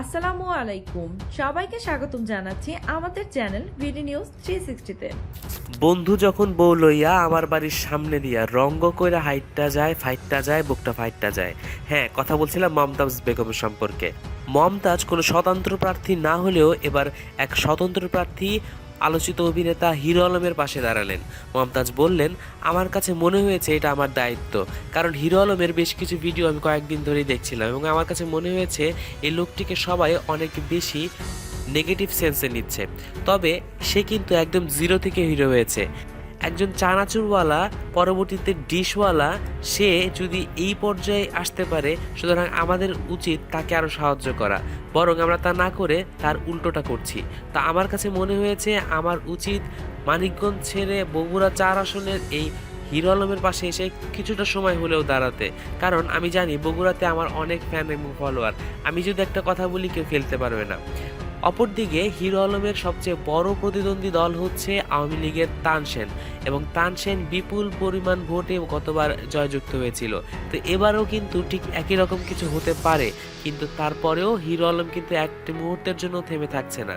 আসসালামু আলাইকুম। সবাইকে স্বাগতম জানাচ্ছি আমাদের চ্যানেল ভিডি নিউজ থ্রি সিক্সটিতে বন্ধু যখন বউ লইয়া আমার বাড়ির সামনে দিয়া রঙ্গ কইরা হাইটটা যায়, ফাইটটা যায়, বুকটা ফাইটটা যায়। হ্যাঁ কথা বলছিলাম মমতাজ বেগমের সম্পর্কে। মমতাজ কোনো স্বতন্ত্র প্রার্থী না হলেও এবার এক স্বতন্ত্র প্রার্থী আলোচিত অভিনেতা হিরো আলমের পাশে দাঁড়ালেন। মমতাজ বললেন, আমার কাছে মনে হয়েছে এটা আমার দায়িত্ব। কারণ হিরো আলমের বেশ কিছু ভিডিও আমি কয়েকদিন ধরেই দেখছিলাম এবং আমার কাছে মনে হয়েছে এই লোকটিকে সবাই অনেক বেশি নেগেটিভ সেন্সে নিচ্ছে। তবে সে কিন্তু একদম জিরো থেকে হিরো হয়েছে। একজন চানাচুরওয়ালা, পরবর্তীতে ডিশওয়ালা, সে যদি এই পর্যায়ে আসতে পারে, সুতরাং আমাদের উচিত তাকে আরও সাহায্য করা। বরং আমরা তা না করে তার উল্টোটা করছি। তা আমার কাছে মনে হয়েছে, আমার উচিত মানিকগঞ্জ ছেড়ে বগুড়া চার আসনের এই হিরো আলমের পাশে এসে কিছুটা সময় হলেও দাঁড়াতে। কারণ আমি জানি, বগুড়াতে আমার অনেক ফ্যান এবং ফলোয়ার আমি যদি একটা কথা বলি, কেউ ফেলতে পারবে না। অপরদিকে হিরো আলমের সবচেয়ে বড় প্রতিদ্বন্দ্বী দল হচ্ছে আওয়ামী লীগের তানসেন এবং তানসেন বিপুল পরিমাণ ভোটে গতবার জয়যুক্ত হয়েছিল। তো এবারও কিন্তু ঠিক একই রকম কিছু হতে পারে, কিন্তু তারপরেও হিরো আলম কিন্তু একটি মুহূর্তের জন্য থেমে থাকছে না।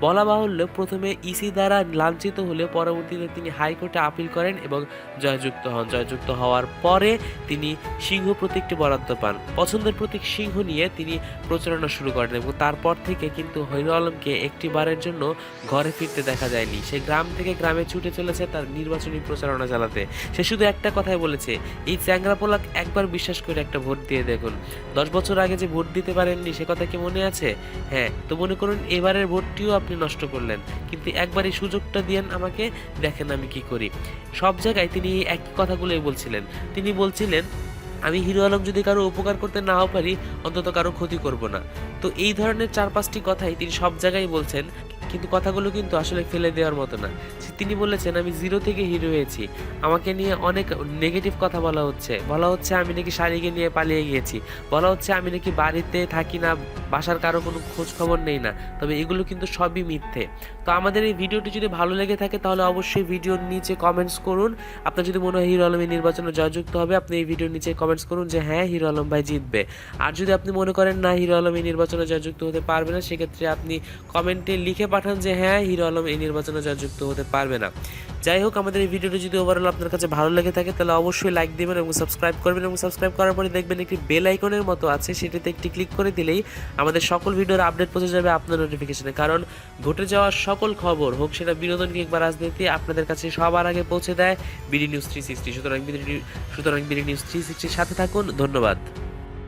বলা বাহুল্য, প্রথমে ইসি দ্বারা লাঞ্ছিত হলে পরবর্তীতে তিনি হাইকোর্টে আপিল করেন এবং জয়যুক্ত হন। জয়যুক্ত হওয়ার পরে তিনি সিংহ প্রতীকটি বরাদ্দ পান। পছন্দের প্রতীক সিংহ নিয়ে তিনি প্রচারণা শুরু করেন এবং তারপর থেকে কিন্তু হিরো আলমকে একটি বারের জন্য ঘরে ফিরতে দেখা যায়নি। সে গ্রাম থেকে গ্রামে ছুটে চলেছে তার নির্বাচনী প্রচারণা চালাতে। সে শুধু একটা কথাই বলেছে, এই চ্যাংরা পোলাক একবার বিশ্বাস করে একটা ভোট দিয়ে দেখুন। দশ বছর আগে যে ভোট দিতে পারেননি, সে কথা কি মনে আছে? হ্যাঁ তো মনে করুন এবারের ভোটটিও আপনি নষ্ট করলেন। কিন্তু একবার এই সুযোগটা দিয়েন আমাকে, দেখেন আমি কি করি। সব জায়গায় তিনি একই কথাগুলোই বলছিলেন। তিনি বলছিলেন, আমি হিরো আলম যদি কারও উপকার করতে নাও পারি, অন্তত কারও ক্ষতি করব না। তো এই ধরনের চার পাঁচটি কথাই তিনি সব জায়গায় বলছেন। কিন্তু কথাগুলো কিন্তু আসলে ফেলে দেওয়ার মতো না। তিনি বলেছেন, আমি জিরো থেকে হিরো হয়েছি। আমাকে নিয়ে অনেক নেগেটিভ কথা বলা হচ্ছে। বলা হচ্ছে আমি নাকি শাড়িকে নিয়ে পালিয়ে গিয়েছি। বলা হচ্ছে আমি নাকি বাড়িতে থাকি না, বাসার কারও কোনো খোঁজ খবর নেই না। তবে এগুলো কিন্তু সবই মিথ্যে। তো আমাদের এই ভিডিওটি যদি ভালো লেগে থাকে, তাহলে অবশ্যই ভিডিওর নিচে কমেন্টস করুন। আপনার যদি মনে হয় হিরো আলমের নির্বাচনে জয়যুক্ত হবে, আপনি এই ভিডিওর নিচে কমেন্টস করুন যে হ্যাঁ হিরো আলম ভাই জিতবে। আর যদি আপনি মনে করেন না, হিরো আলম এই নির্বাচনে জয়যুক্ত হতে পারবে না, সেক্ষেত্রে আপনি কমেন্টে লিখে পাঠান যে হ্যাঁ হিরো আলম এই নির্বাচনে জয়যুক্ত হতে পারবে না। যাই হোক, আমাদের এই ভিডিওটি যদি ওভারঅল আপনার কাছে ভালো লেগে থাকে, তাহলে অবশ্যই লাইক দিবেন এবং সাবস্ক্রাইব করবেন এবং সাবস্ক্রাইব করার পরে দেখবেন একটি বেল আইকনের মতো আছে, সেটাতে একটি ক্লিক করে দিলেই আমাদের সকল ভিডিওর আপডেট পৌঁছে যাবে আপনার নোটিফিকেশনে কারণ ঘটে যাওয়া সকল খবর, হোক সেটা বিনোদন কিংবা রাজনীতি, আপনাদের কাছে সবার আগে পৌঁছে দেয় বিডি নিউজ থ্রি সিক্সটি সুতরাং বিডি সুতরাং বিডি নিউজ থ্রি সিক্সটির সাথে থাকুন। ধন্যবাদ।